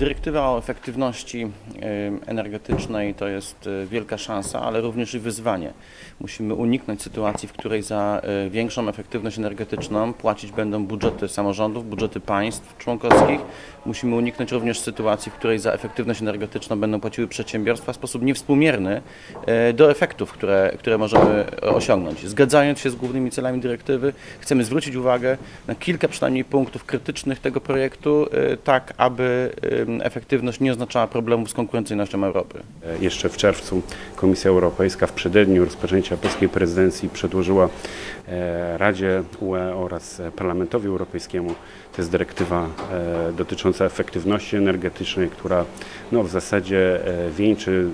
Dyrektywa o efektywności energetycznej to jest e, wielka szansa, ale również i wyzwanie. Musimy uniknąć sytuacji, w której za e, większą efektywność energetyczną płacić będą budżety samorządów, budżety państw członkowskich. Musimy uniknąć również sytuacji, w której za efektywność energetyczną będą płaciły przedsiębiorstwa w sposób niewspółmierny e, do efektów, które, które możemy osiągnąć. Zgadzając się z głównymi celami dyrektywy, chcemy zwrócić uwagę na kilka przynajmniej punktów krytycznych tego projektu, tak aby efektywność nie oznaczała problemów z konkurencyjnością Europy. Jeszcze w czerwcu Komisja Europejska w przededniu rozpoczęcia polskiej prezydencji przedłożyła e, Radzie UE oraz Parlamentowi Europejskiemu to jest dyrektywa e, dotycząca efektywności energetycznej, która no, w zasadzie e, wieńczy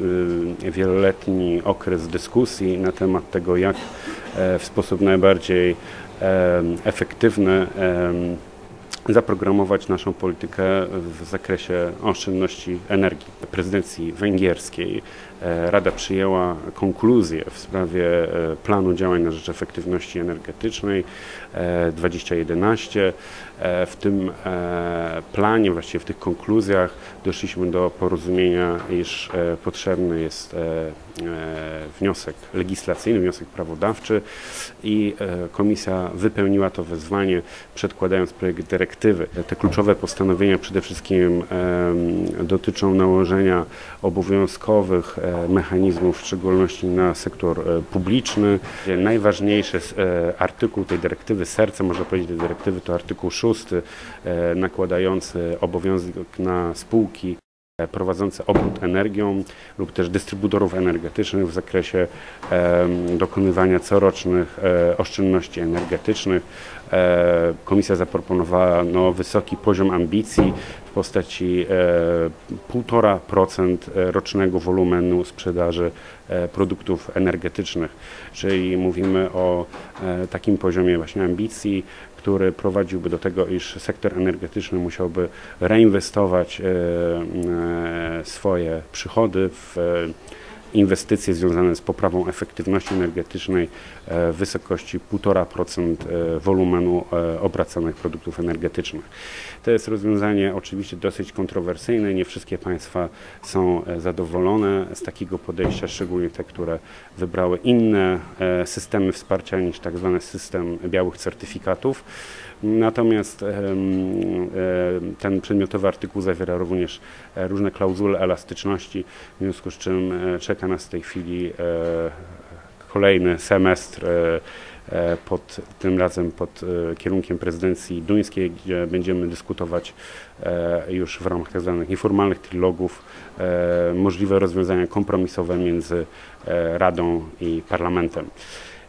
wieloletni okres dyskusji na temat tego, jak w sposób najbardziej efektywny zaprogramować naszą politykę w zakresie oszczędności energii. Prezydencji węgierskiej Rada przyjęła konkluzję w sprawie e, planu działań na rzecz efektywności energetycznej 2011. E, w tym planie, właściwie w tych konkluzjach doszliśmy do porozumienia, iż potrzebny jest wniosek legislacyjny, wniosek prawodawczy i komisja wypełniła to wezwanie przedkładając projekt dyrektywy. Te kluczowe postanowienia przede wszystkim dotyczą nałożenia obowiązkowych e, mechanizmów, w szczególności na sektor e, publiczny. Najważniejszy e, artykuł tej dyrektywy, serce można powiedzieć tej dyrektywy to artykuł 6 nakładający obowiązek na spółki prowadzące obrót energią lub też dystrybutorów energetycznych w zakresie dokonywania corocznych e, oszczędności energetycznych. E, komisja zaproponowała no, wysoki poziom ambicji w postaci 1,5% e, rocznego wolumenu sprzedaży produktów energetycznych, czyli mówimy o takim poziomie właśnie ambicji, który prowadziłby do tego, iż sektor energetyczny musiałby reinwestować swoje przychody w inwestycje związane z poprawą efektywności energetycznej e, w wysokości 1,5% e, wolumenu e, obracanych produktów energetycznych. To jest rozwiązanie oczywiście dosyć kontrowersyjne. Nie wszystkie państwa są zadowolone z takiego podejścia, szczególnie te, które wybrały inne systemy wsparcia niż tak zwany system białych certyfikatów. Natomiast ten przedmiotowy artykuł zawiera również różne klauzule elastyczności, w związku z czym czeka nas w tej chwili kolejny semestr pod, tym razem pod kierunkiem prezydencji duńskiej, gdzie będziemy dyskutować już w ramach tzw. Tak nieformalnych trilogów możliwe rozwiązania kompromisowe między Radą i Parlamentem.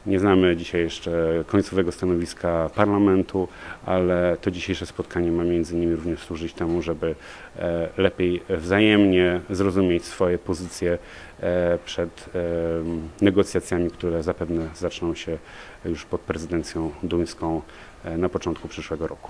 Nie znamy dzisiaj jeszcze końcowego stanowiska parlamentu, ale to dzisiejsze spotkanie ma między innymi również służyć temu, żeby e, lepiej wzajemnie zrozumieć swoje pozycje e, przed e, negocjacjami, które zapewne zaczną się już pod prezydencją duńską na początku przyszłego roku.